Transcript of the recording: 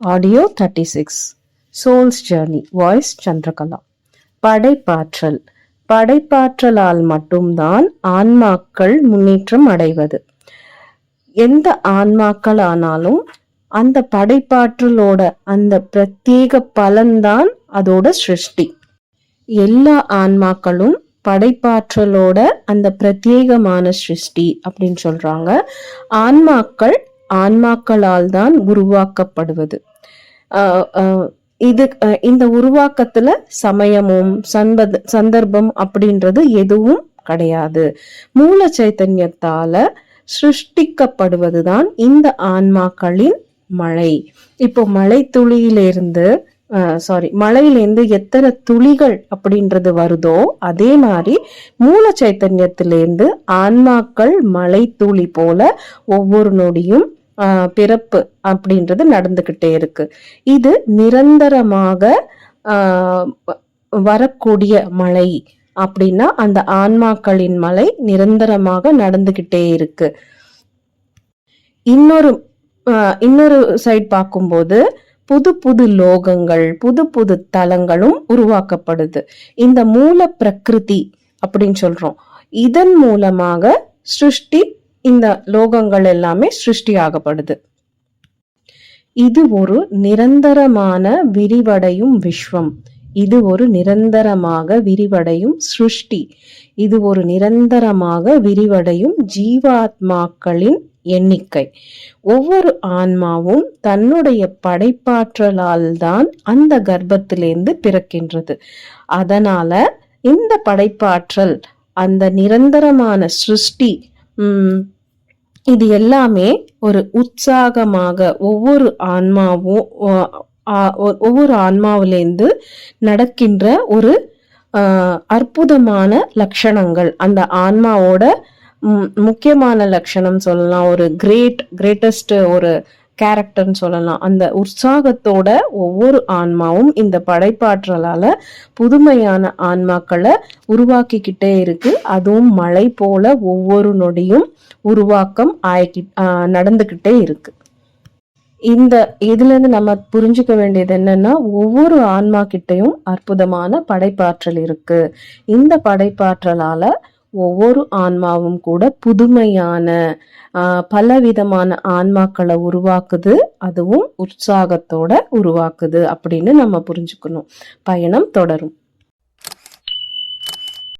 Audio thirty six souls journey voice Chandrakala படைப்பாற்றல். படைப்பாற்றலால் மட்டும்தான் ஆன்மாக்கள் முன்னேற்றம் அடைவது. எந்த ஆன்மாக்கள் ஆனாலும் அந்த படைப்பாற்றலோட அந்த பிரத்யேக பலன்தான் அதோட சிருஷ்டி. எல்லா ஆன்மாக்களும் படைப்பாற்றலோட அந்த பிரத்யேகமான சிருஷ்டி அப்படின்னு சொல்றாங்க. ஆன்மாக்கள் ஆன்மாக்களால் தான் உருவாக்கப்படுவது. இது இந்த உருவாக்கத்துல சமயமும் சன்பத சந்தர்ப்பம் அப்படின்றது எதுவும் கிடையாது. மூல சைத்தன்யத்தால சிருஷ்டிக்கப்படுவதுதான் இந்த ஆன்மாக்களின் மழை. இப்போ மழை துளியிலிருந்து சாரி மழையிலேருந்து எத்தனை துளிகள் அப்படின்றது வருதோ அதே மாதிரி மூல சைத்தன்யத்திலேருந்து ஆன்மாக்கள் மழை துளி போல ஒவ்வொரு நொடியும் பிறப்பு அப்படின்றது நடந்துக்கிட்டே இருக்கு. இது நிரந்தரமாக வரக்கூடிய மழை அப்படின்னா அந்த ஆன்மாக்களின் மலை நிரந்தரமாக நடந்துகிட்டே இருக்கு. இன்னொரு இன்னொரு சைட் பார்க்கும்போது புது புது லோகங்கள் புது புது தலங்களும் உருவாக்கப்படுது. இந்த மூல பிரகிருதி அப்படின்னு சொல்றோம். இதன் மூலமாக சிருஷ்டி இந்த லோகங்கள் எல்லாமே சிருஷ்டியாகப்படுது. இது ஒரு நிரந்தரமான விரிவடையும் விஸ்வம். இது ஒரு நிரந்தரமாக விரிவடையும் சிருஷ்டி. இது ஒரு நிரந்தரமாக விரிவடையும் ஜீவாத்மாக்களின் எண்ணிக்கை. ஒவ்வொரு ஆன்மாவும் தன்னுடைய படைப்பாற்றலால் தான் அந்த கர்ப்பத்திலேருந்து பிறக்கின்றது. அதனால இந்த படைப்பாற்றல் அந்த நிரந்தரமான சிருஷ்டி இது எல்லாமே ஒரு உற்சாகமாக ஒவ்வொரு ஆன்மாவும் ஒவ்வொரு ஆன்மாவிலேருந்து நடக்கின்ற ஒரு அற்புதமான லட்சணங்கள். அந்த ஆன்மாவோட முக்கியமான லட்சணம் சொல்லலாம். ஒரு கிரேட் கிரேட்டஸ்ட் ஒரு கேரக்டர்னு சொல்லலாம். அந்த உற்சாகத்தோட ஒவ்வொரு ஆன்மாவும் இந்த படைப்பாற்றலால புதுமையான ஆன்மாக்களை உருவாக்கிக்கிட்டே இருக்கு. அதுவும் மழை போல ஒவ்வொரு நொடியும் உருவாக்கம் ஆயிக்கி ஆஹ் இருக்கு. இந்த இதுல இருந்து நம்ம புரிஞ்சுக்க வேண்டியது என்னன்னா ஒவ்வொரு ஆன்மா கிட்டையும் அற்புதமான படைப்பாற்றல் இருக்கு. இந்த படைப்பாற்றலால ஒவ்வொரு ஆன்மாவும் கூட புதுமையான பலவிதமான ஆன்மாக்களை உருவாக்குது. அதுவும் உற்சாகத்தோட உருவாக்குது அப்படின்னு நம்ம புரிஞ்சுக்கணும். பயணம் தொடரும்.